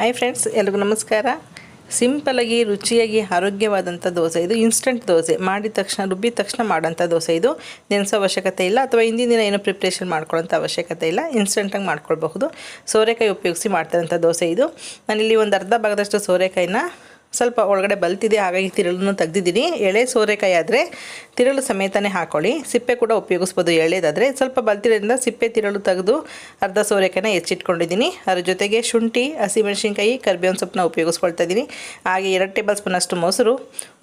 Hi friends ಎಲ್ರಿಗೂ ನಮಸ್ಕಾರ. ಸಿಂಪಲಾಗಿ ರುಚಿಯಾಗಿ ಆರೋಗ್ಯವಾದಂಥ ದೋಸೆ ಇದು ಇನ್ಸ್ಟಂಟ್ ದೋಸೆ. ಮಾಡಿದ ತಕ್ಷಣ, ರುಬ್ಬಿದ ತಕ್ಷಣ ಮಾಡೋಂಥ ದೋಸೆ ಇದು. ನೆನೆಸೋ ಅವಶ್ಯಕತೆ ಇಲ್ಲ, ಅಥವಾ ಹಿಂದಿನ ದಿನ ಏನೋ ಪ್ರಿಪ್ರೇಷನ್ ಮಾಡ್ಕೊಳ್ಳೋಂಥ ಅವಶ್ಯಕತೆ ಇಲ್ಲ ಇನ್ಸ್ಟಂಟಾಗಿ ಮಾಡ್ಕೊಳ್ಬಹುದು. ಸೋರೆಕಾಯಿ ಉಪಯೋಗಿಸಿ ಮಾಡ್ತಾರಂಥ ದೋಸೆ ಇದು. ನಾನಿಲ್ಲಿ ಒಂದು ಅರ್ಧ ಭಾಗದಷ್ಟು ಸೋರೆಕಾಯಿನ ಸ್ವಲ್ಪ ಒಳಗಡೆ ಬಲ್ತಿದೆ, ಹಾಗಾಗಿ ತಿರುಳನ್ನು ತೆಗ್ದಿದ್ದೀನಿ. ಎಳೆ ಸೋರೆಕಾಯಿ ಆದರೆ ತಿರುಳು ಸಮೇತನೇ ಹಾಕೊಳ್ಳಿ. ಸಿಪ್ಪೆ ಕೂಡ ಉಪಯೋಗಿಸ್ಬೋದು ಎಳೆದಾದರೆ. ಸ್ವಲ್ಪ ಬಲ್ತಿರೋದ್ರಿಂದ ಸಿಪ್ಪೆ ತಿರುಳು ತೆಗೆದು ಅರ್ಧ ಸೋರೆಕಾಯಿನ ಹೆಚ್ಚಿಟ್ಕೊಂಡಿದ್ದೀನಿ. ಅದ್ರ ಜೊತೆಗೆ ಶುಂಠಿ, ಹಸಿಮೆಣಸಿನ್ಕಾಯಿ, ಕರ್ಬೇವಿನ ಸೊಪ್ಪನ್ನ ಉಪಯೋಗಿಸ್ಕೊಳ್ತಾ ಇದ್ದೀನಿ. ಹಾಗೆ ಎರಡು ಟೇಬಲ್ ಸ್ಪೂನಷ್ಟು ಮೊಸರು,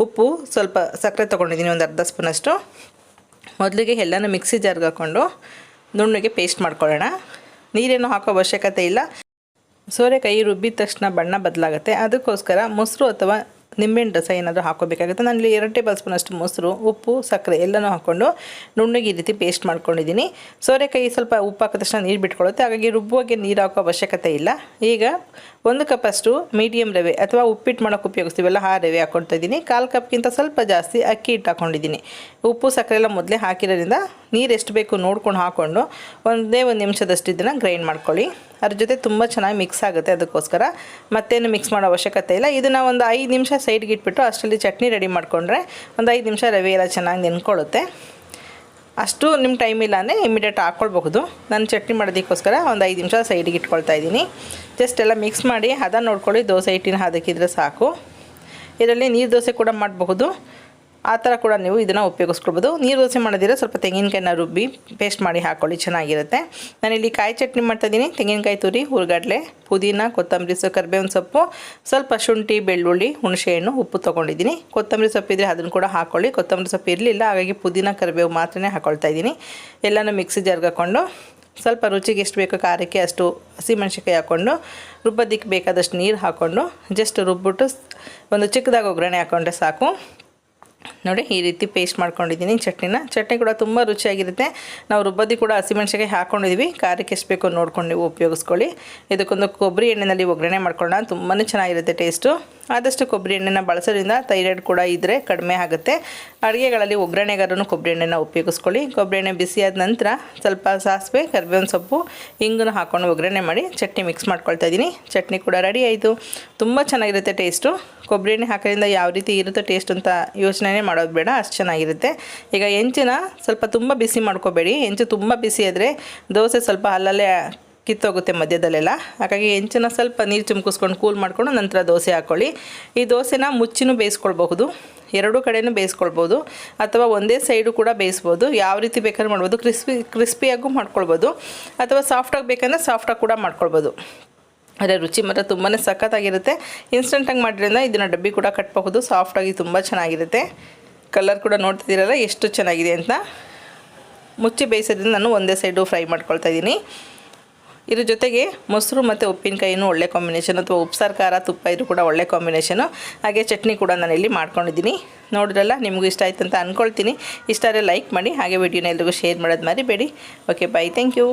ಉಪ್ಪು, ಸ್ವಲ್ಪ ಸಕ್ಕರೆ ತೊಗೊಂಡಿದ್ದೀನಿ ಒಂದು ಅರ್ಧ ಸ್ಪೂನಷ್ಟು. ಮೊದಲಿಗೆ ಎಲ್ಲನೂ ಮಿಕ್ಸಿ ಜಾರ್ಗೆ ಹಾಕ್ಕೊಂಡು ನುಣ್ಣಗೆ ಪೇಸ್ಟ್ ಮಾಡ್ಕೊಳ್ಳೋಣ. ನೀರೇನು ಹಾಕೋ ಅವಶ್ಯಕತೆ ಇಲ್ಲ. ಸೋರೆಕಾಯಿ ರುಬ್ಬಿದ ತಕ್ಷಣ ಬಣ್ಣ ಬದಲಾಗುತ್ತೆ. ಅದಕ್ಕೋಸ್ಕರ ಮೊಸರು ಅಥವಾ ನಿಂಬೆಹಣ್ಣು ರಸ ಏನಾದರೂ ಹಾಕೋಬೇಕಾಗುತ್ತೆ ನಾನಿಲ್ಲಿ ಎರಡು ಟೇಬಲ್ ಸ್ಪೂನಷ್ಟು ಮೊಸರು, ಉಪ್ಪು, ಸಕ್ಕರೆ ಎಲ್ಲನೂ ಹಾಕ್ಕೊಂಡು ನುಣ್ಣಗೆ ಈ ರೀತಿ ಪೇಸ್ಟ್ ಮಾಡ್ಕೊಂಡಿದ್ದೀನಿ. ಸೋರೆಕಾಯಿ ಸ್ವಲ್ಪ ಉಪ್ಪು ಹಾಕಿದ ತಕ್ಷಣ ನೀರು ಬಿಟ್ಕೊಳ್ಳುತ್ತೆ. ಹಾಗಾಗಿ ರುಬ್ಬುವಾಗೆ ನೀರು ಹಾಕೋ ಅವಶ್ಯಕತೆ ಇಲ್ಲ. ಈಗ ಒಂದು ಕಪ್ಪಷ್ಟು ಮೀಡಿಯಮ್ ರವೆ ಅಥವಾ ಉಪ್ಪಿಟ್ಟು ಮಾಡೋಕ್ಕೆ ಉಪಯೋಗಿಸ್ತೀವಲ್ಲ, ಆ ರವೆ ಹಾಕ್ಕೊಳ್ತಾ ಇದ್ದೀನಿ. ಕಾಲು ಕಪ್ಗಿಂತ ಸ್ವಲ್ಪ ಜಾಸ್ತಿ ಅಕ್ಕಿ ಹಿಟ್ಟು ಹಾಕ್ಕೊಂಡಿದ್ದೀನಿ. ಉಪ್ಪು, ಸಕ್ಕರೆ ಎಲ್ಲ ಮೊದಲೇ ಹಾಕಿರೋದ್ರಿಂದ ನೀರು ಎಷ್ಟು ಬೇಕು ನೋಡ್ಕೊಂಡು ಹಾಕ್ಕೊಂಡು ಒಂದೇ ಒಂದು ನಿಮಿಷದಷ್ಟು ಇದನ್ನು ಗ್ರೈಂಡ್ ಮಾಡ್ಕೊಳ್ಳಿ. ಅದ್ರ ಜೊತೆ ತುಂಬ ಚೆನ್ನಾಗಿ ಮಿಕ್ಸ್ ಆಗುತ್ತೆ ಅದಕ್ಕೋಸ್ಕರ. ಮತ್ತೇನು ಮಿಕ್ಸ್ ಮಾಡೋ ಅವಶ್ಯಕತೆ ಇಲ್ಲ. ಇದನ್ನು ಒಂದು ಐದು ನಿಮಿಷ ಸೈಡ್ಗೆ ಇಟ್ಬಿಟ್ಟು ಅಷ್ಟರಲ್ಲಿ ಚಟ್ನಿ ರೆಡಿ ಮಾಡಿಕೊಂಡ್ರೆ ಒಂದು ಐದು ನಿಮಿಷ ರವೆ ಎಲ್ಲ ಚೆನ್ನಾಗಿ ನೆನ್ಕೊಳ್ಳುತ್ತೆ. ಅಷ್ಟು ನಿಮ್ಮ ಟೈಮ್ ಇಲ್ಲ ಅಂದರೆ ಇಮಿಡಿಯೇಟ್ ಹಾಕ್ಕೊಳ್ಬಹುದು ನಾನು ಚಟ್ನಿ ಮಾಡೋದಕ್ಕೋಸ್ಕರ ಒಂದು ಐದು ನಿಮಿಷ ಸೈಡಿಗೆ ಇಟ್ಕೊಳ್ತಾ ಇದ್ದೀನಿ. ಜಸ್ಟ್ ಎಲ್ಲ ಮಿಕ್ಸ್ ಮಾಡಿ ಹದ ನೋಡ್ಕೊಳ್ಳಿ, ದೋಸೆ ಹಿಟ್ಟಿನ ಹದಕ್ಕಿದ್ರೆ ಸಾಕು. ಇದರಲ್ಲಿ ನೀರು ದೋಸೆ ಕೂಡ ಮಾಡಬಹುದು. ಆ ಥರ ಕೂಡ ನೀವು ಇದನ್ನು ಉಪಯೋಗಿಸ್ಕೊಳ್ಬೋದು. ನೀರು ದೋಸೆ ಮಾಡಿದ್ರೆ ಸ್ವಲ್ಪ ತೆಂಗಿನಕಾಯಿನ ರುಬ್ಬಿ ಪೇಸ್ಟ್ ಮಾಡಿ ಹಾಕ್ಕೊಳ್ಳಿ ಚೆನ್ನಾಗಿರುತ್ತೆ. ನಾನಿಲ್ಲಿ ಕಾಯಿ ಚಟ್ನಿ ಮಾಡ್ತಾಯಿದ್ದೀನಿ ತೆಂಗಿನಕಾಯಿ ತುರಿ, ಹುರ್ಗಡ್ಲೆ, ಪುದೀನ, ಕೊತ್ತಂಬರಿ ಸೊ ಕರಿಬೇವಿನ ಸೊಪ್ಪು, ಸ್ವಲ್ಪ ಶುಂಠಿ, ಬೆಳ್ಳುಳ್ಳಿ ಹುಣಸೆಹಣ್ಣು ಉಪ್ಪು ತೊಗೊಂಡಿದ್ದೀನಿ. ಕೊತ್ತಂಬರಿ ಸೊಪ್ಪು ಇದ್ದರೆ ಅದನ್ನು ಕೂಡ ಹಾಕ್ಕೊಳ್ಳಿ ಕೊತ್ತಂಬರಿ ಸೊಪ್ಪು ಇರಲಿಲ್ಲ, ಹಾಗಾಗಿ ಪುದೀನ, ಕರಿಬೇವು ಮಾತ್ರನೇ ಹಾಕ್ಕೊಳ್ತಾ ಇದ್ದೀನಿ. ಎಲ್ಲನೂ ಮಿಕ್ಸಿ ಜಾರ್ಗೆ ಹಾಕ್ಕೊಂಡು ಸ್ವಲ್ಪ ರುಚಿಗೆ ಎಷ್ಟು ಬೇಕೋ ಖಾರಕ್ಕೆ ಅಷ್ಟು ಹಸಿಮೆಣ್ಸಿಕಾಯಿ ಹಾಕ್ಕೊಂಡು ರುಬ್ಬೋದಕ್ಕೆ ಬೇಕಾದಷ್ಟು ನೀರು ಹಾಕ್ಕೊಂಡು ಜಸ್ಟ್ ರುಬ್ಬಿಟ್ಟು ಒಂದು ಚಿಕ್ಕದಾಗಿ ಒಗ್ಗರಣೆ ಹಾಕ್ಕೊಂಡ್ರೆ ಸಾಕು. ನೋಡಿ ಈ ರೀತಿ ಪೇಸ್ಟ್ ಮಾಡ್ಕೊಂಡಿದ್ದೀನಿ ಚಟ್ನಿನ. ಚಟ್ನಿ ಕೂಡ ತುಂಬ ರುಚಿಯಾಗಿರುತ್ತೆ. ನಾವು ರುಬ್ಬದಿ ಕೂಡ ಹಸಿಮೆಣ್ಸಿಕಾಯಿ ಹಾಕ್ಕೊಂಡಿದ್ದೀವಿ ಖಾರಕ್ಕೆ ಎಷ್ಟು ಬೇಕೋ ನೋಡ್ಕೊಂಡು ನೀವು ಉಪಯೋಗಿಸ್ಕೊಳ್ಳಿ. ಇದಕ್ಕೊಂದು ಕೊಬ್ಬರಿ ಎಣ್ಣೆಯಲ್ಲಿ ಒಗ್ಗರಣೆ ಮಾಡ್ಕೊಳ್ಳೋಣ. ತುಂಬಾ ಚೆನ್ನಾಗಿರುತ್ತೆ ಟೇಸ್ಟು ಆದಷ್ಟು ಕೊಬ್ಬರಿ ಎಣ್ಣೆನ ಬಳಸೋದ್ರಿಂದ ಥೈರಾಯ್ಡ್ ಕೂಡ ಇದ್ದರೆ ಕಡಿಮೆ ಆಗುತ್ತೆ. ಅಡುಗೆಗಳಲ್ಲಿ ಒಗ್ಗರಣೆಗಾರನು ಕೊಬ್ಬರಿ ಎಣ್ಣೆನ ಉಪಯೋಗಿಸ್ಕೊಳ್ಳಿ. ಕೊಬ್ಬರಿ ಎಣ್ಣೆ ಬಿಸಿಯಾದ ನಂತರ ಸ್ವಲ್ಪ ಸಾಸಿವೆ, ಕರಿಬೇವಿನ ಸೊಪ್ಪು ಹಿಂಗನ್ನು ಹಾಕ್ಕೊಂಡು ಒಗ್ಗರಣೆ ಮಾಡಿ ಚಟ್ನಿ ಮಿಕ್ಸ್ ಮಾಡ್ಕೊಳ್ತಾ ಇದ್ದೀನಿ ಚಟ್ನಿ ಕೂಡ ರೆಡಿ ಆಯಿತು. ತುಂಬ ಚೆನ್ನಾಗಿರುತ್ತೆ ಟೇಸ್ಟು ಕೊಬ್ಬರಿ ಎಣ್ಣೆ ಹಾಕೋದ್ರಿಂದ ಯಾವ ರೀತಿ ಇರುತ್ತೋ ಟೇಸ್ಟ್ ಅಂತ ಯೋಚನೆ ಮಾಡೋದು ಬೇಡ, ಅಷ್ಟು ಚೆನ್ನಾಗಿರುತ್ತೆ. ಈಗ ಹೆಂಚಿನ ಸ್ವಲ್ಪ ತುಂಬ ಬಿಸಿ ಮಾಡ್ಕೋಬೇಡಿ. ಹೆಂಚು ತುಂಬ ಬಿಸಿ ಆದರೆ ದೋಸೆ ಸ್ವಲ್ಪ ಅಲ್ಲಲ್ಲೇ ಕಿತ್ತೋಗುತ್ತೆ ಮಧ್ಯದಲ್ಲೆಲ್ಲ. ಹಾಗಾಗಿ ಹೆಂಚನ್ನ ಸ್ವಲ್ಪ ನೀರು ಚುಮ್ಕಿಸ್ಕೊಂಡು ಕೂಲ್ ಮಾಡಿಕೊಂಡು ನಂತರ ದೋಸೆ ಹಾಕ್ಕೊಳ್ಳಿ ಈ ದೋಸೆನ ಮುಚ್ಚಿನೂ ಬೇಯಿಸ್ಕೊಳ್ಬಹುದು. ಎರಡೂ ಕಡೆಯೂ ಬೇಯಿಸ್ಕೊಳ್ಬೋದು ಅಥವಾ ಒಂದೇ ಸೈಡು ಕೂಡ ಬೇಯಿಸ್ಬೋದು. ಯಾವ ರೀತಿ ಬೇಕಾದ್ರೂ ಮಾಡ್ಬೋದು. ಕ್ರಿಸ್ಪಿ, ಕ್ರಿಸ್ಪಿಯಾಗೂ ಮಾಡ್ಕೊಳ್ಬೋದು. ಅಥವಾ ಸಾಫ್ಟಾಗಿ ಬೇಕಂದರೆ ಸಾಫ್ಟಾಗಿ ಕೂಡ ಮಾಡ್ಕೊಳ್ಬೋದು. ಅದೇ ರುಚಿ ಮಾತ್ರ ತುಂಬಾ ಸಖತ್ತಾಗಿರುತ್ತೆ. ಇನ್ಸ್ಟಂಟಾಗಿ ಮಾಡಿದ್ರಿಂದ ಇದನ್ನು ಡಬ್ಬಿ ಕೂಡ ಕಟ್ಟಬಹುದು ಸಾಫ್ಟಾಗಿ ತುಂಬ ಚೆನ್ನಾಗಿರುತ್ತೆ. ಕಲರ್ ಕೂಡ ನೋಡ್ತಿದ್ದೀರಲ್ಲ ಎಷ್ಟು ಚೆನ್ನಾಗಿದೆ ಅಂತ. ಮುಚ್ಚಿ ಬೇಯಿಸೋದ್ರಿಂದ ನಾನು ಒಂದೇ ಸೈಡು ಫ್ರೈ ಮಾಡ್ಕೊಳ್ತಾ ಇದ್ದೀನಿ. ಇದ್ರ ಜೊತೆಗೆ ಮೊಸರು ಮತ್ತು ಉಪ್ಪಿನಕಾಯಿನೂ ಒಳ್ಳೆ ಕಾಂಬಿನೇಷನ್ ಅಥವಾ ಉಪ್ಸಾರು ಖಾರ, ತುಪ್ಪ ಇದ್ರೂ ಕೂಡ ಒಳ್ಳೆ ಕಾಂಬಿನೇಷನು ಹಾಗೆ ಚಟ್ನಿ ಕೂಡ ನಾನು ಇಲ್ಲಿ ಮಾಡ್ಕೊಂಡಿದ್ದೀನಿ. ನೋಡಿದ್ರಲ್ಲ, ನಿಮಗೂ ಇಷ್ಟ ಆಯ್ತು ಅಂತ ಅಂದ್ಕೊಳ್ತೀನಿ ಇಷ್ಟ ಆದರೆ ಲೈಕ್ ಮಾಡಿ, ಹಾಗೆ ವಿಡಿಯೋನ ಎಲ್ರಿಗೂ ಶೇರ್ ಮಾಡೋದು ಮರಿಬೇಡಿ. Okay bye thank you